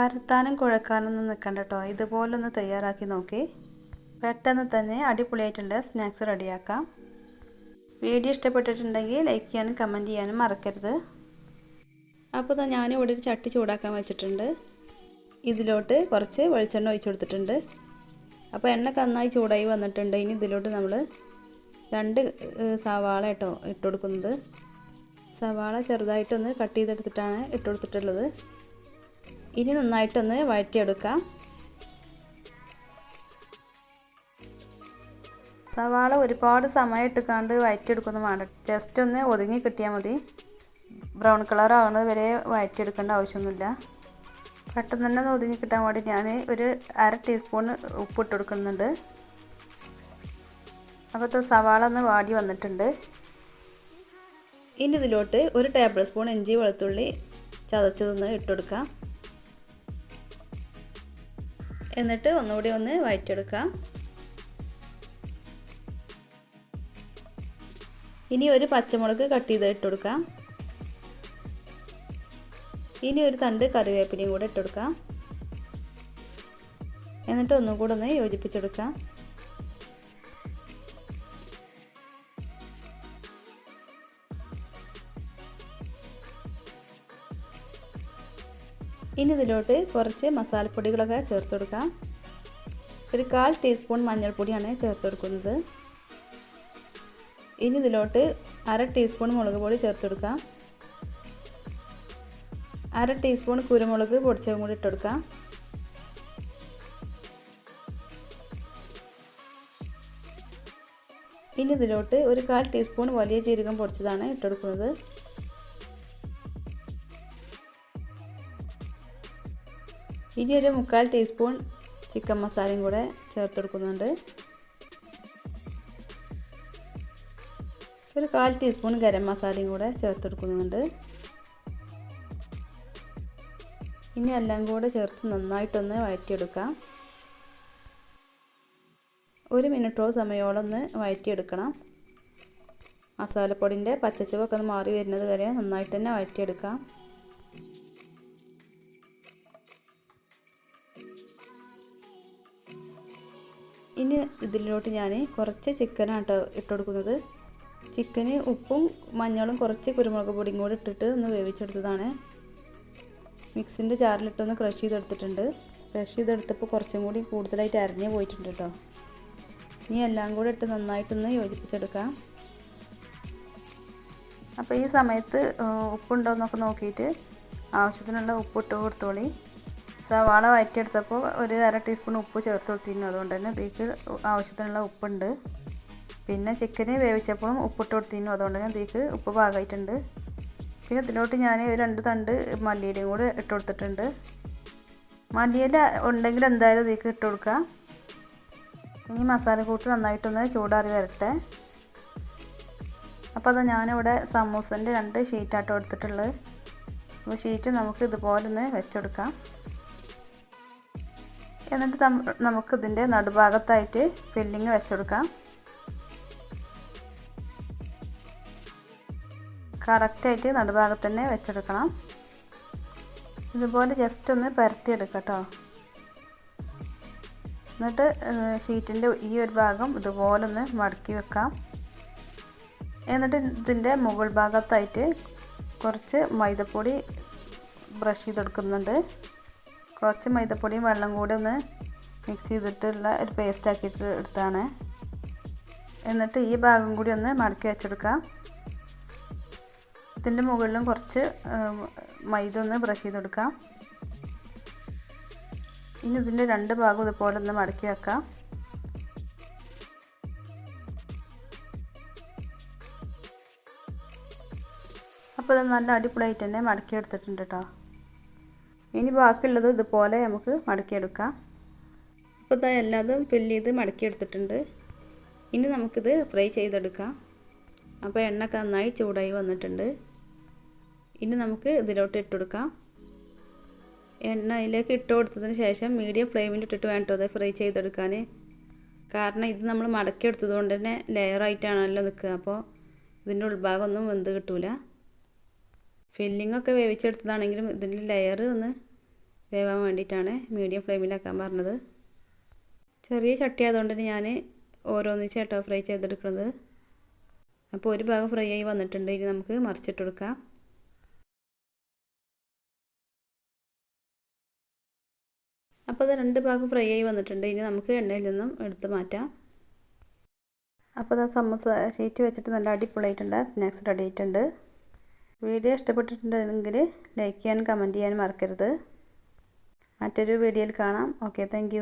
പരത്താനും കുഴക്കാനൊന്നും നിൽക്കണ്ട കേട്ടോ ഇതുപോലൊന്ന് തയ്യാറാക്കി നോക്കി. പെട്ടെന്ന് തന്നെ അടിപൊളിയായിട്ടുള്ള സ്നാക്സ് റെഡിയാക്കാം. വീഡിയോ ഇഷ്ടപ്പെട്ടിട്ടുണ്ടെങ്കിൽ ലൈക്ക് ചെയ്യാനും കമന്റ് ചെയ്യാനും മറക്കരുത്. അപ്പോൾ ഇതാ ഞാനിവിടെ ഒരു ചട്ടി ചൂടാക്കാൻ വെച്ചിട്ടുണ്ട്. ഇതിലോട്ട് കുറച്ച് വെളിച്ചെണ്ണ ഒഴിച്ചു കൊടുത്തിട്ടുണ്ട്. അപ്പോൾ എണ്ണ നന്നായി ചൂടായി വന്നിട്ടുണ്ട്. ഇനി ഇതിലോട്ട് നമ്മൾ രണ്ട് സവാള കേട്ടോ ഇട്ട് കൊടുക്കുന്നത്. സവാള ചെറുതായിട്ടൊന്ന് കട്ട് ചെയ്തെടുത്തിട്ടാണ് ഇട്ട് കൊടുത്തിട്ടുള്ളത്. ഇനി നന്നായിട്ടൊന്ന് വഴറ്റിയെടുക്കാം. സവാള ഒരുപാട് സമയം ഇട്ടുകാണ്ട് വഴറ്റിയെടുക്കുന്നു വേണ്ട ജസ്റ്റ് ഒന്ന് ഒതുങ്ങി കിട്ടിയാൽ മതി. ബ്രൗൺ കളർ ആവുന്നത് വരെ വഴറ്റിയെടുക്കേണ്ട ആവശ്യമൊന്നുമില്ല. പെട്ടെന്ന് തന്നെ ഒന്ന് ഒതുങ്ങി കിട്ടാൻ വേണ്ടി ഞാൻ ഒരു അര ടീസ്പൂൺ ഉപ്പ് ഇട്ട് കൊടുക്കുന്നുണ്ട്. അപ്പോൾ സവാള ഒന്ന് വാടി വന്നിട്ടുണ്ട്. ഇനി ഇതിലോട്ട് ഒരു ടേബിൾ സ്പൂൺ ഇഞ്ചി വെളുത്തുള്ളി ചതച്ചതൊന്ന് ഇട്ട് കൊടുക്കാം. എന്നിട്ട് ഒന്നുകൂടി ഒന്ന് വഴറ്റിയെടുക്കാം ഇനി ഒരു പച്ചമുളക് കട്ട് ചെയ്ത് ഇട്ട് കൊടുക്കാം. ഇനി ഒരു തണ്ട് കറിവേപ്പിലയും കൂടെ ഇട്ട് കൊടുക്കാം. എന്നിട്ട് ഒന്നും കൂടെ ഒന്ന് യോജിപ്പിച്ചെടുക്കാം. ഇനി ഇതിലോട്ട് കുറച്ച് മസാലപ്പൊടികളൊക്കെ ചേർത്ത് കൊടുക്കാം. ഒരു കാൽ ടീസ്പൂൺ മഞ്ഞൾപ്പൊടിയാണ് ചേർത്ത് കൊടുക്കുന്നത്. ഇനി ഇതിലോട്ട് അര ടീസ്പൂൺ മുളക് പൊടി ചേർത്ത് കൊടുക്കാം. അര ടീസ്പൂൺ കുരുമുളക് പൊടിച്ചതും കൂടി ഇട്ടെടുക്കാം ഇനി ഇതിലോട്ട് ഒരു കാൽ ടീസ്പൂൺ വലിയ ജീരകം പൊടിച്ചതാണ് ഇട്ടെടുക്കുന്നത് ഇനി ഒരു മുക്കാൽ ടീസ്പൂൺ ചിക്കൻ മസാലയും കൂടെ ചേർത്ത് കൊടുക്കുന്നുണ്ട്. ഒരു കാൽ ടീസ്പൂൺ ഗരം മസാലയും കൂടെ ചേർത്ത് കൊടുക്കുന്നുണ്ട്. ഇനി എല്ലാം കൂടെ ചേർത്ത് നന്നായിട്ടൊന്ന് വഴറ്റിയെടുക്കാം. ഒരു മിനിറ്റോ സമയോളം ഒന്ന് വഴറ്റിയെടുക്കണം. മസാലപ്പൊടിന്റെ പച്ചച്ചുവൊക്കെ ഒന്ന് മാറി വരുന്നത് വരെ നന്നായിട്ട് തന്നെ വഴറ്റിയെടുക്കാം. ഇനി ഇതിലോട്ട് ഞാൻ കുറച്ച് ചിക്കനാണ് കേട്ടോ ഇട്ട് കൊടുക്കുന്നത് ചിക്കന് ഉപ്പും മഞ്ഞളും കുറച്ച് കുരുമുളക് പൊടിയും കൂടി ഇട്ടിട്ട് ഒന്ന് വേവിച്ചെടുത്തതാണ്. മിക്സിന്റെ ജാറിലിട്ടൊന്ന് ക്രഷ് ചെയ്തെടുത്തിട്ടുണ്ട്. ക്രഷ് ചെയ്തെടുത്തപ്പോൾ കുറച്ചും കൂടി കൂടുതലായിട്ട് അരിഞ്ഞ് പോയിട്ടുണ്ട് കേട്ടോ ഇനി എല്ലാം കൂടെ ഇട്ട് നന്നായിട്ടൊന്ന് യോജിപ്പിച്ചെടുക്കാം. അപ്പോൾ ഈ സമയത്ത് ഉപ്പുണ്ടോ എന്നൊക്കെ നോക്കിയിട്ട് ആവശ്യത്തിനുള്ള ഉപ്പ് ഇട്ട് കൊടുത്തോളി. സവാള വഴറ്റിയെടുത്തപ്പോൾ ഒരു അര ടീസ്പൂൺ ഉപ്പ് ചേർത്ത് കൊടുത്തിരുന്നു. അതുകൊണ്ട് തന്നെ തീക്ക് ആവശ്യത്തിനുള്ള ഉപ്പുണ്ട്. പിന്നെ ചിക്കന് വേവിച്ചപ്പോഴും ഉപ്പിട്ട് കൊടുത്തിരുന്നു. അതുകൊണ്ട് തന്നെ തീക്ക് ഉപ്പ് പാകമായിട്ടുണ്ട്. പിന്നെ ഇതിലോട്ട് ഞാൻ രണ്ട് തണ്ട് മല്ലിയിലയും കൂടെ ഇട്ട് കൊടുത്തിട്ടുണ്ട്. മല്ലിയില ഉണ്ടെങ്കിൽ എന്തായാലും തീക്ക് ഇട്ട് കൊടുക്കുക. ഇനി മസാല കൂട്ട് നന്നായിട്ടൊന്ന് ചൂടാറി വരട്ടെ. അപ്പോൾ അത് ഞാനിവിടെ സമൂസന്റെ രണ്ട് ഷീറ്റാട്ടോ എടുത്തിട്ടുള്ളത്. അപ്പോൾ ഷീറ്റ് നമുക്ക് ഇതുപോലെ ഒന്ന് വെച്ചെടുക്കാം. എന്നിട്ട് നമുക്കിതിന്റെ നടുഭാഗത്തായിട്ട് ഫില്ലിങ് വെച്ചെടുക്കാം. കറക്റ്റായിട്ട് നടുഭാഗത്ത് തന്നെ വെച്ചെടുക്കണം. ഇതുപോലെ ജസ്റ്റ് ഒന്ന് പരത്തിയെടുക്കാം കേട്ടോ എന്നിട്ട് ഷീറ്റിന്റെ ഈ ഒരു ഭാഗം ഇതുപോലെ ഒന്ന് മടക്കി വെക്കാം. എന്നിട്ട് ഇതിന്റെ മുകൾ ഭാഗത്തായിട്ട് കുറച്ച് മൈദപ്പൊടി ബ്രഷ് ചെയ്തെടുക്കുന്നുണ്ട്. കുറച്ച് മൈദപ്പൊടിയും വെള്ളം കൂടി ഒന്ന് മിക്സ് ചെയ്തിട്ടുള്ള ഒരു പേസ്റ്റ് ആക്കിയിട്ട് എടുത്താണ്. എന്നിട്ട് ഈ ഭാഗം കൂടി ഒന്ന് മടക്കി വെച്ചെടുക്കാം. ഇതിന്റെ മുകളിലും കുറച്ച് മൈദ ഒന്ന് ബ്രഷ് ചെയ്തെടുക്കാം. ഇനി ഇതിന്റെ രണ്ട് ഭാഗം ഇതുപോലെ ഒന്ന് മടക്കി വെക്കാം. അപ്പോൾ ഇത് നല്ല അടിപൊളിയായിട്ട് തന്നെ മടക്കി എടുത്തിട്ടുണ്ട് കേട്ടോ ഇനി ബാക്കിയുള്ളത് ഇതുപോലെ നമുക്ക് മടക്കിയെടുക്കാം. അപ്പോൾ ഇതാ എല്ലാതും ഫില്ല് ചെയ്ത് മടക്കിയെടുത്തിട്ടുണ്ട്. ഇനി നമുക്കിത് ഫ്രൈ ചെയ്തെടുക്കാം. അപ്പോൾ എണ്ണ നന്നായി ചൂടായി വന്നിട്ടുണ്ട്. ഇനി നമുക്ക് ഇതിലോട്ട് ഇട്ടുകൊടുക്കാം എണ്ണ അതിലേക്ക് ഇട്ട് കൊടുത്തതിന് ശേഷം മീഡിയം ഫ്ലെയിമിൽ ഇട്ടിട്ട് വേണ്ടോ അത് ഫ്രൈ ചെയ്തെടുക്കാൻ കാരണം ഇത് നമ്മൾ മടക്കി എടുത്തത് കൊണ്ട് തന്നെ ലെയറായിട്ടാണല്ലോ നിൽക്കുക. അപ്പോൾ ഇതിന്റെ ഉൾഭാഗമൊന്നും വെന്ത് കിട്ടൂല. ഫില്ലിംഗ് ഒക്കെ വേവിച്ചെടുത്തതാണെങ്കിലും ഇതിന്റെ ലെയർ ഒന്ന് വേവാൻ വേണ്ടിയിട്ടാണ് മീഡിയം ഫ്ലെയിമിലാക്കാൻ പറഞ്ഞത്. ചെറിയ ചട്ടി ആയതുകൊണ്ട് ഞാൻ ഓരോന്നിച്ചാട്ടോ ഫ്രൈ ചെയ്തെടുക്കുന്നത്. അപ്പോൾ ഒരു ഭാഗം ഫ്രൈ ആയി വന്നിട്ടുണ്ട്. ഇനി നമുക്ക് മറിച്ചിട്ട് കൊടുക്കാം. അപ്പോൾ അത് രണ്ട് ഭാഗം ഫ്രൈ ആയി വന്നിട്ടുണ്ട്. ഇനി നമുക്ക് എണ്ണയിൽ നിന്നും എടുത്ത് മാറ്റാം. അപ്പോൾ അത് സമോസ ഷീറ്റ് വെച്ചിട്ട് നല്ല അടിപൊളിയായിട്ടുണ്ട്. സ്നാക്സ് റെഡി ആയിട്ടുണ്ട്. വീഡിയോ ഇഷ്ടപ്പെട്ടിട്ടുണ്ടെങ്കിൽ ലൈക്ക് ചെയ്യാനും കമന്റ് ചെയ്യാനും മറക്കരുത്. മറ്റൊരു വീഡിയോയിൽ കാണാം. Okay thank